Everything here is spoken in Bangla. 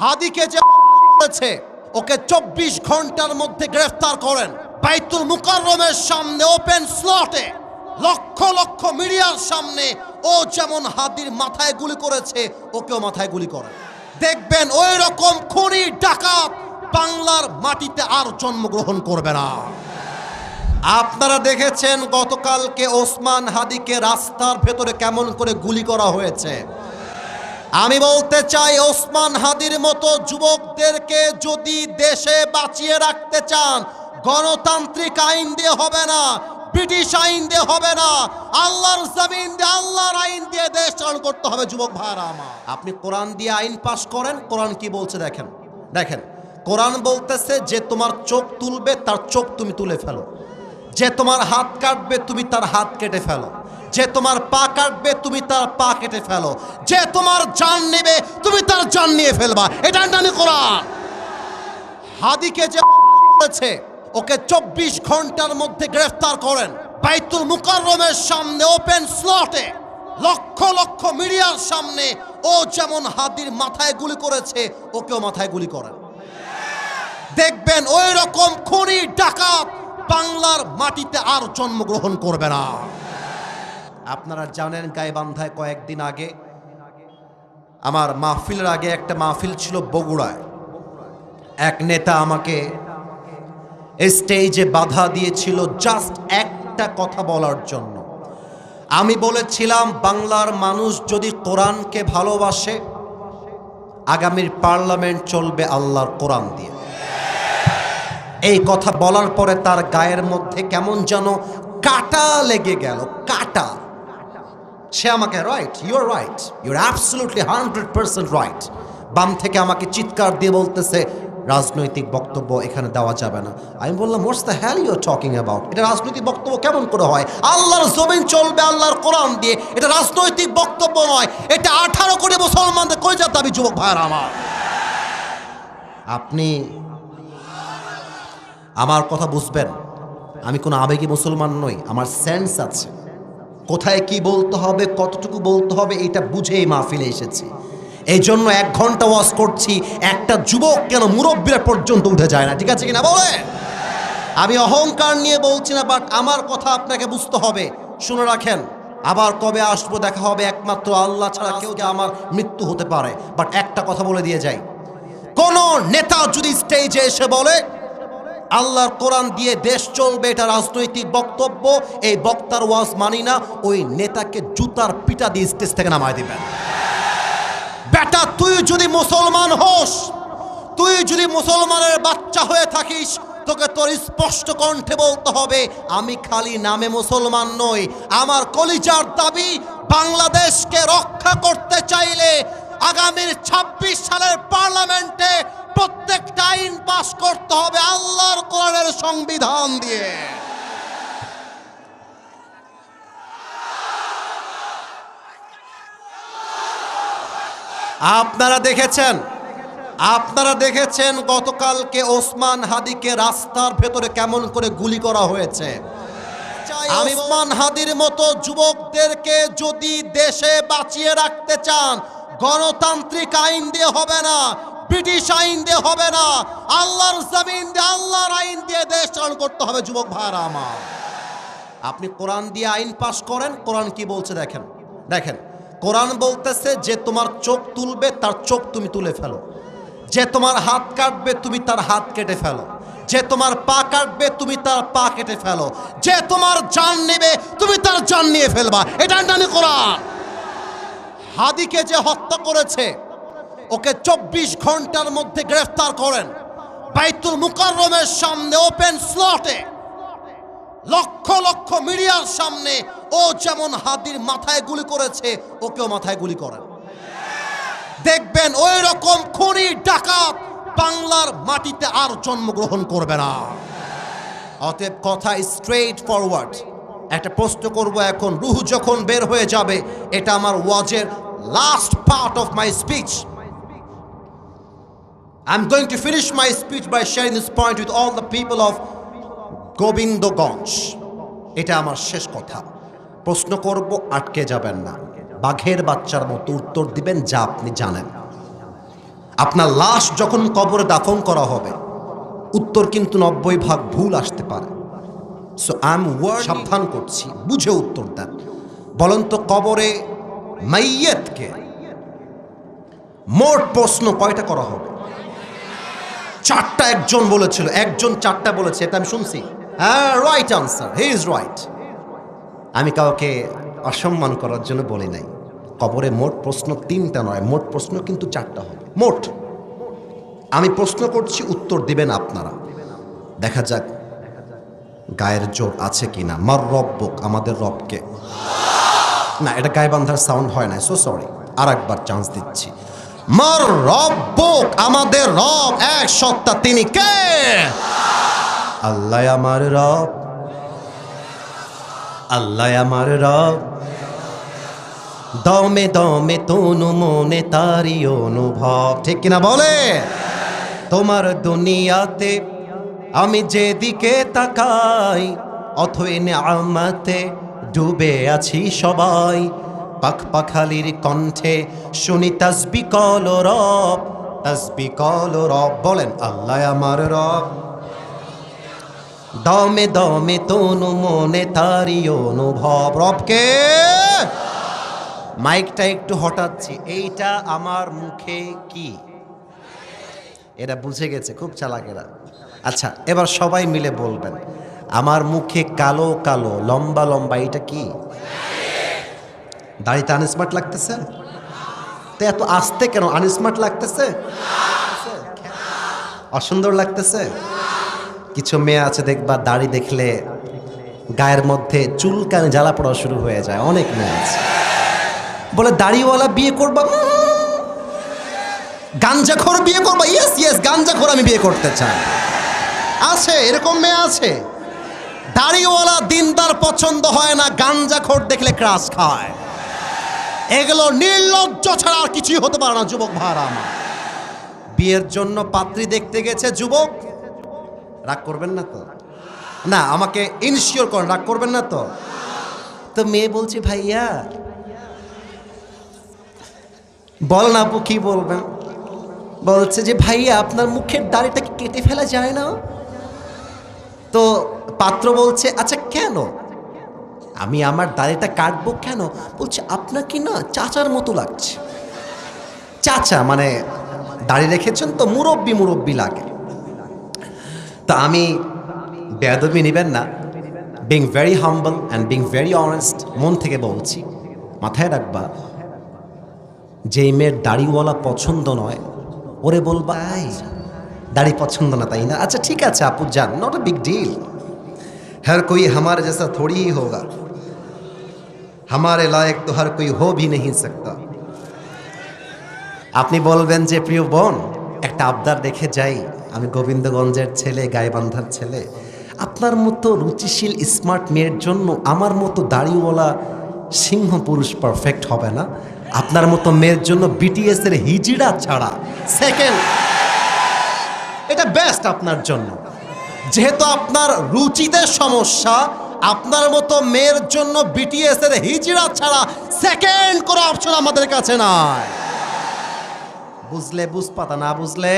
হাদিকে যে করেছে, ওকে চব্বিশ ঘণ্টার মধ্যে গ্রেফতার করেন। বাইতুল মুকাররমের সামনে ওপেন স্লটে লক্ষ লক্ষ মিডিয়ার সামনে, ও যেমন হাদির মাথায় গুলি করেছে, ওকেও মাথায় গুলি করে দেখবেন ওই রকম খুনি ডাকাত বাংলার মাটিতে আর জন্মগ্রহণ করবে না। আপনারা দেখেছেন গতকালকে ওসমান হাদিকে রাস্তার ভেতরে কেমন করে গুলি করা হয়েছে। আমি বলতে চাই, ওসমান হাদির মতো যুবকদেরকে যদি দেশে বাঁচিয়ে রাখতে চান, গণতান্ত্রিক আইন দিয়ে হবে না, ব্রিটিশ আইন দিয়ে হবে না, আল্লাহর জমিন দিয়ে, আল্লাহর আইন দিয়ে দেশ চালন করতে হবে, যুবক ভাইরা আমার। আপনি কোরআন দিয়ে আইন পাশ করেন, কোরআন কি বলছে দেখেন দেখেন, কোরআন বলতেছে যে তোমার চোখ তুলবে, তার চোখ তুমি তুলে ফেলো, যে তোমার হাত কাটবে, তুমি তার হাত কেটে ফেলো। যে তোমার পা কাটবে, তুমি তার পা কেটে ফেলো। যে তোমার জান নেবে, তুমি তার জান নিয়ে ফেলবা। এটা আমি কোরআন। হাদিকে যে করেছে ওকে চব্বিশ ঘণ্টার মধ্যে গ্রেফতার করেন। বাইতুল মুকাররমের সামনে, ওপেন স্লটে, লক্ষ লক্ষ মিডিয়ার সামনে, ও যেমন হাদির মাথায় গুলি করেছে, ওকেও মাথায় গুলি করেন। দেখবেন ওই রকম খুনি ডাকাত বাংলার মাটিতে আর জন্মগ্রহণ করবে না। আপনারা জানেন গাইবান্ধায় কয়েকদিন আগে আমার মাহফিলের আগে একটা মাহফিল ছিল বগুড়ায়। এক নেতা আমাকে স্টেজে বাধা দিয়েছিল জাস্ট একটা কথা বলার জন্য। আমি বলেছিলাম, বাংলার মানুষ যদি কোরআনকে ভালোবাসে, আগামীর পার্লামেন্ট চলবে আল্লাহর কোরআন দিয়ে। এই কথা বলার পরে তার গায়ের মধ্যে কেমন যেন কাটা লেগে গেল, কাটা। সে আমাকে right your right your absolutely hundred percent right বাম থেকে আমাকে চিৎকার দিয়ে বলতেছে, রাজনৈতিক বক্তব্য এখানে দেওয়া যাবে না। আমি বললাম what's the hell you talking about এটা রাজনৈতিক বক্তব্য কেমন করে হয়? আল্লাহর জমিন চলবে আল্লাহর কোরআন দিয়ে। এটা রাজনৈতিক বক্তব্য নয়, এটা আঠারো কোটি মুসলমানদের কই যা দাবি, যুবক ভাইয়ের আমার? আপনি আমার কথা বুঝবেন। আমি কোনো আবেগী মুসলমান নই, আমার সেন্স আছে। কোথায় কি বলতে হবে, কতটুকু বলতে হবে, এটা বুঝেই মাহফিলে এসেছি। এই জন্য এক ঘণ্টা ওয়াজ করছি, একটা যুবক কেন মুরব্বীরা পর্যন্ত উঠে যায় না, ঠিক আছে কিনা বলে আমি অহংকার নিয়ে বলছি না বাট আমার কথা আপনাকে বুঝতে হবে। শুনে রাখেন, আবার কবে আসব, দেখা হবে, একমাত্র আল্লাহ ছাড়া কেউ যে আমার মৃত্যু হতে পারে। বাট একটা কথা বলে দিয়ে যাই। কোন নেতা যদি স্টেজে এসে বলে আল্লাহর কোরআন দিয়ে দেশ চলবে, এটা রাজনৈতিক বক্তব্য, এই বক্তার ওয়াজ মানি না, ওই নেতাকে জুতার পিটা দিয়ে স্টেজ থেকে নামায় দিবেন। বেটা, তুই যদি মুসলমান হোস, তুই যদি মুসলমানের বাচ্চা হয়ে থাকিস, তোকে তোর স্পষ্ট কণ্ঠে বলতে হবে, আমি খালি নামে মুসলমান নই, আমার কলিজার দাবি বাংলাদেশকে রক্ষা করতে চাইলে আগামীর ২৬ সালের পার্লামেন্টে প্রত্যেকটা আইন পাশ করতে হবে আল্লাহর কোরআনের সংবিধান দিয়ে। আপনারা দেখেছেন? আপনারা দেখেছেন গতকালকে ওসমান হাদিকে রাস্তার ভেতরে কেমন করে গুলি করা হয়েছে? ওসমান হাদির মতো যুবকদেরকে যদি দেশে বাঁচিয়ে রাখতে চান গণতান্ত্রিক আইন দিয়ে হবে না। ব্রিটিশ আইন দিয়ে হবে না। আল্লাহর জমিন দিয়ে, আল্লাহর আইন দিয়ে দেশ চালন করতে হবে, যুবক ভাইরা আমার। আপনি কোরআন দিয়ে আইন পাশ করেন, কোরআন কি বলছে দেখেন। দেখেন, কোরআন বলতেছে, যে তোমার চোখ তুলবে, তার চোখ তুমি তুলে ফেলো। যে তোমার হাত কাটবে, তুমি তার হাত কেটে ফেলো। যে তোমার পা কাটবে, তুমি তার পা কেটে ফেলো। যে তোমার জান নেবে, তুমি তার জান নিয়ে ফেলবা। এটা আমি কোরআন। হাদিকে যে হত্যা করেছে ওকে চব্বিশ ঘণ্টার মধ্যে গ্রেফতার করেন। বাইতুল মুকাররমের সামনে ওপেন স্লটে লক্ষ লক্ষ মিডিয়ার সামনে ও যেমন হাদির মাথায় গুলি করেছে, ওকেও মাথায় গুলি করেন। দেখবেন ওই রকম খুনি ডাকাত বাংলার মাটিতে আর জন্মগ্রহণ করবে না। অতএব কথা স্ট্রেট ফরওয়ার্ড একটা প্রশ্ন করব এখন, রুহু যখন বের হয়ে যাবে, এটা আমার ওয়াজের last part of my speech I'm going to finish my speech by sharing this point with all the people of Gobindaganj এটা আমার শেষ কথা। প্রশ্ন করব আটকে যাবেন না। বাঘের বাচ্চার মতো উত্তর দিবেন যা আপনি জানেন। আপনার লাশ যখন কবরে দাফন করা হবে উত্তর কিন্তু নব্বই ভাগ ভুল আসতে পারে। সো আই এম সাবধান করছি বুঝে উত্তর দেন। বলেন তো কবরে মাইয়েতকে। মোট প্রশ্ন কয়টা করা হবে? চারটা একজন বলেছিল, একজন চারটা বলেছে, এটা আমি শুনছি। হ্যাঁ right answer he is right আমি কাউকে অসম্মান করার জন্য বলি নাই। কবরে মোট প্রশ্ন তিনটা নয়, মোট প্রশ্ন কিন্তু চারটা হবে। মোট। আমি প্রশ্ন করছি, উত্তর দিবেন আপনারা। দেখা যাক, গায়ের জোর আছে কিনা। মার রব্বক আমাদের রবকে। না, এটা গায়ে বান্ধার সাউন্ড হয় না সো সরি আর একবার চান্স দিচ্ছি। মার রব্বক, আমাদের রব এক সত্তা, তিনি কে? আল্লাহ আমার রব। আল্লাহ আমার রব। দমে দমে তনু মনে তারি অনুভব। ঠিক কিনা বলে? তোমার দুনিয়াতে আমি যেদিকে তাকাই, অথই আমাতে ডুবে আছি সবাই। পাখ পাখালির কণ্ঠে শুনি তসবি কল রব, তসবি কল রব। বলেন, আল্লাহ আমার রব। দমে দমে তনু মনে তারি অনুভব। রবকে? মাইকটা একটু হটাচ্ছি। এইটা আমার মুখে কি? এরা বুঝে গেছে, খুব চালাকেরা। আচ্ছা এবার সবাই মিলে বলবেন, আমার মুখে কালো কালো, লম্বা লম্বা এটা কি? দাড়িতে আনস্মার্ট লাগতেছে? তো এত আসতে কেন? আনস্মার্ট লাগতেছে? অসুন্দর লাগতেছে? কিছু মেয়ে আছে দেখবা, দাড়ি দেখলে গায়ের মধ্যে চুল চুলকানে জ্বালা পড়া শুরু হয়ে যায়। অনেক মেয়ে আছে। বলে, দাড়িওয়ালা বিয়ে করবা? গাঞ্জাখোর বিয়ে করবা? ইয়েস ইয়েস গাঞ্জাখোর আমি বিয়ে করতে চাই। আছে, এরকম মেয়ে আছে? দাড়িওয়ালা দিনদার পছন্দ হয় না, গাঞ্জাখোর দেখলে ক্রাশ খায়। এগুলো নির্লজ্জ ছাড়া আর কিছুই হতে পারে না, যুবক ভাড়া আমার। বিয়ের জন্য পাত্রী দেখতে গেছে যুবক। রাগ করবেন না তো? না, আমাকে ইনশিওর করেন, রাগ করবেন না তো? তো মেয়ে বলছে, ভাইয়া, বল না আপু, কি বলবেন? বলছে যে, ভাইয়া, আপনার মুখের দাড়িটা কি কেটে ফেলা যায় না? তো পাত্র বলছে আচ্ছা কেন? আমি আমার দাড়িটা কাটবো কেন? বলছে, আপনাকে না চাচার মতো লাগছে। চাচা মানে দাড়ি রেখেছেন তো মুরব্বি মুরব্বি লাগে। তা আমি বেদবি নেবেন না। Being very humble and being very honest মন থেকে বলছি, মাথায় রাখবা, যেই মেয়ের দাড়িওয়ালা পছন্দ নয়, ওরে বলবা আই দাড়ি পছন্দ না তাই না? আচ্ছা ঠিক আছে আপু, যান নট এ বিগ ডিল হ্যার কই আমার জেসা থোড়ি হোগা। हमारे लायक तो हर कोई हो भी नहीं सकता আপনি বলবেন যে প্রিয় বোন একটা আবদার রেখে যাই আমি গোবিন্দগঞ্জের ছেলে গায়েবান্ধার ছেলে আপনার মতো রুচিশীল স্মার্ট মেয়ের জন্য আমার মতো দাড়িওয়ালা সিংহ পুরুষ পারফেক্ট হবে না আপনার মতো মেয়ের জন্য বিটিএস এর হিজিড়া ছাড়া সেকেন্ড এটা বেস্ট আপনার জন্য যেহেতু আপনার রুচিতে সমস্যা আপনার মতো মেয়ের জন্য বিটিএস এর হিজড়া ছাড়া সেকেন্ড কোনো অপশন আমাদের কাছে নাই। বুঝলে বুঝ পাতা না বুঝলে?